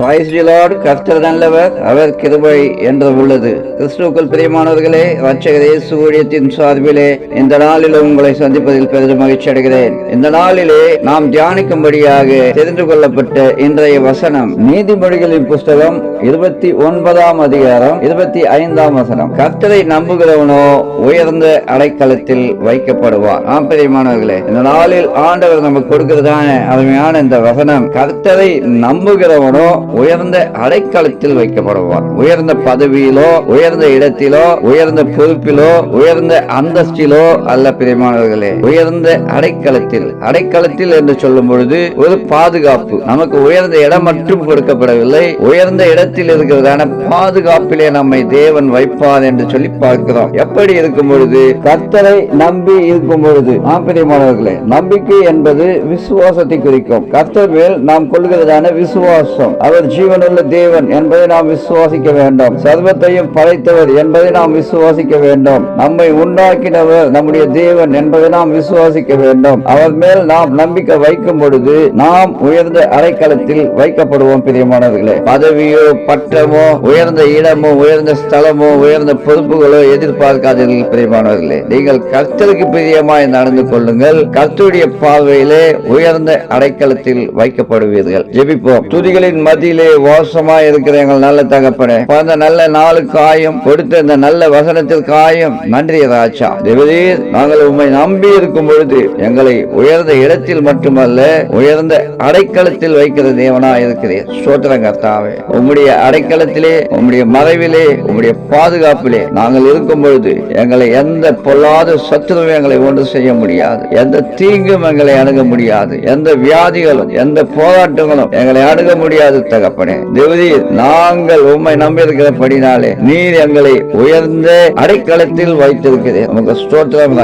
Praise கர்த்தர் நல்லவர் அவர் கிருபை என்று உள்ளது. கிறிஸ்துவுக்குள் பிரியமானவர்களே ரட்சகர் இயேசு ஊழியத்தின் சார்பிலே இந்த நாளிலும் உங்களை சந்திப்பதில் பெரிதும் மகிழ்ச்சி அடைகிறேன். இந்த நாளிலே நாம் தியானிக்கும்படியாக தெரிந்து கொள்ளப்பட்ட இன்றைய வசனம் நீதிமொழிகளின் புஸ்தகம் இருபத்தி ஒன்பதாம் அதிகாரம் இருபத்தி ஐந்தாம் வசனம். கர்த்தரை நம்புகிறவனோ உயர்ந்த அடைக்கலத்தில் வைக்கப்படுவார். ஆம் பிரியமானவர்களே இந்த நாளில் ஆண்டவர் நமக்கு கொடுக்கிறதான அருமையான இந்த வசனம் கர்த்தரை நம்புகிறவனோ உயர்ந்த அடைக்கலத்தில் வைக்கப்படுவார். உயர்ந்த பதவியிலோ உயர்ந்த இடத்திலோ உயர்ந்த பொறுப்பிலோ உயர்ந்த அந்தஸ்திலோ அல்ல பிரியமானவர்களே. உயர்ந்த அடைக்கலத்தில் அடைக்கலத்தில் என்று சொல்லும் பொழுது ஒரு பாதுகாப்பு. நமக்கு உயர்ந்த இடம் மட்டும் கொடுக்கப்படவில்லை. உயர்ந்த இடத்தில் இருக்கிறதான பாதுகாப்பிலே நம்மை தேவன் வைப்பார் என்று சொல்லி பார்க்கிறோம். எப்படி இருக்கும் பொழுது? கர்த்தரை நம்பி இருக்கும் பொழுது. ஆம்பரியமானவர்களே நம்பிக்கை என்பது விசுவாசத்தை குறிக்கும். கர்த்தர் மேல் நாம் கொள்கிறதான விசுவாசம். அவர் ஜீவனுள்ள தேவன் என்பதை நாம் விசுவாசிக்க வேண்டும். சர்வத்தையும் படைத்தவர் என்பதை நாம் விசுவாசிக்க வேண்டும். நம்மை உண்டாக்கினவர் நம்முடைய தேவன் என்பதை நாம் விசுவாசிக்க வேண்டும். அவர் மேல் நாம் நம்பிக்கை வைக்கும் பொழுது நாம் உயர்ந்த அரைக்களத்தில் வைக்கப்படுவோம் பிரியமானவர்களே. பதவியோ பட்டமோ உயர்ந்த இடமோ உயர்ந்த ஸ்தலமோ உயர்ந்த பொறுப்புகளோ எதிர்பார்க்காதீர்கள் பிரியமானவர்களே. நீங்கள் கர்த்தருக்கு பிரியமாய் நடந்து கொள்ளுங்கள். கர்த்தருடைய பார்வையிலே உயர்ந்த அடைக்கலத்தில் வைக்கப்படுவீர்கள். ஜெபிப்போம். துதிகளின் மதி மத்தியிலே வாசமா இருக்கிற எங்கள் நல்ல தகப்பனே. பிறந்த நல்ல நாளுக்காயும் கொடுத்த இந்த நல்ல வசனத்திற்காயும் நன்றி ராஜா. தேவதீர் நாங்கள் உம்மை நம்பி இருக்கும் பொழுது எங்களை உயர்ந்த இடத்தில் மட்டுமல்ல உயர்ந்த அடைக்கலத்தில் வைக்கிற தேவனா இருக்கிறேன் சோத்திரம் கர்த்தாவே. உம்முடைய அடைக்கலத்திலே உம்முடைய மறைவிலே உம்முடைய பாதுகாப்பிலே நாங்கள் இருக்கும் பொழுது எங்களை எந்த பொல்லாத சத்துருவும் எங்களை ஒன்று செய்ய முடியாது. எந்த தீங்கும் எங்களை அணுக முடியாது. எந்த வியாதிகளும் எந்த போராட்டங்களும் எங்களை அணுக முடியாது தகப்பனே. தேவதி நாங்கள் உண்மை நம்பி இருக்கிறபடினாலே நீர் எங்களை உயர்ந்த அடைக்கலத்தில் வைத்திருக்கிறேன் உங்க ஸ்தோத்திரம்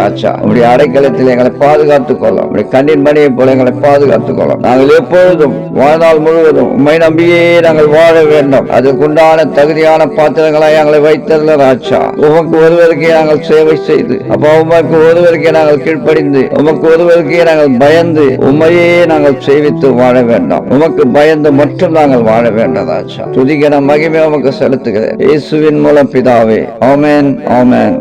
அடைக்கலத்தில் எங்களை பாதுகாத்துக் கொள்ளும் உங்களுடைய கண்ணின் மணியை போல எங்களை பாதுகாத்துக் கொள்ளும் நாங்கள் எப்பொழுதும் வாழ்நாள் முழுவதும் உண்மை நம்பியே நாங்கள் வாழ வேண்டும். அதற்குண்டான தகுதியான பாத்திரங்களாய் எங்களை வைத்ததில் ராஜா. உமக்கு ஒருவருக்கே நாங்கள் சேவை செய்து அப்போ உமக்கு ஒருவருக்கே நாங்கள் கீழ்ப்படிந்து உமக்கு ஒருவருக்கே நாங்கள் பயந்து உண்மையே நாங்கள் சேவித்து வாழ வேண்டும். உமக்கு பயந்து மட்டும் நாங்கள் வாழ வேண்டதாச்சா ராஜா துதிக்கிற மகிமை உமக்கு செலுத்துகிறேன். இயேசுவின் மூலம் பிதாவே. ஆமேன் ஆமேன்.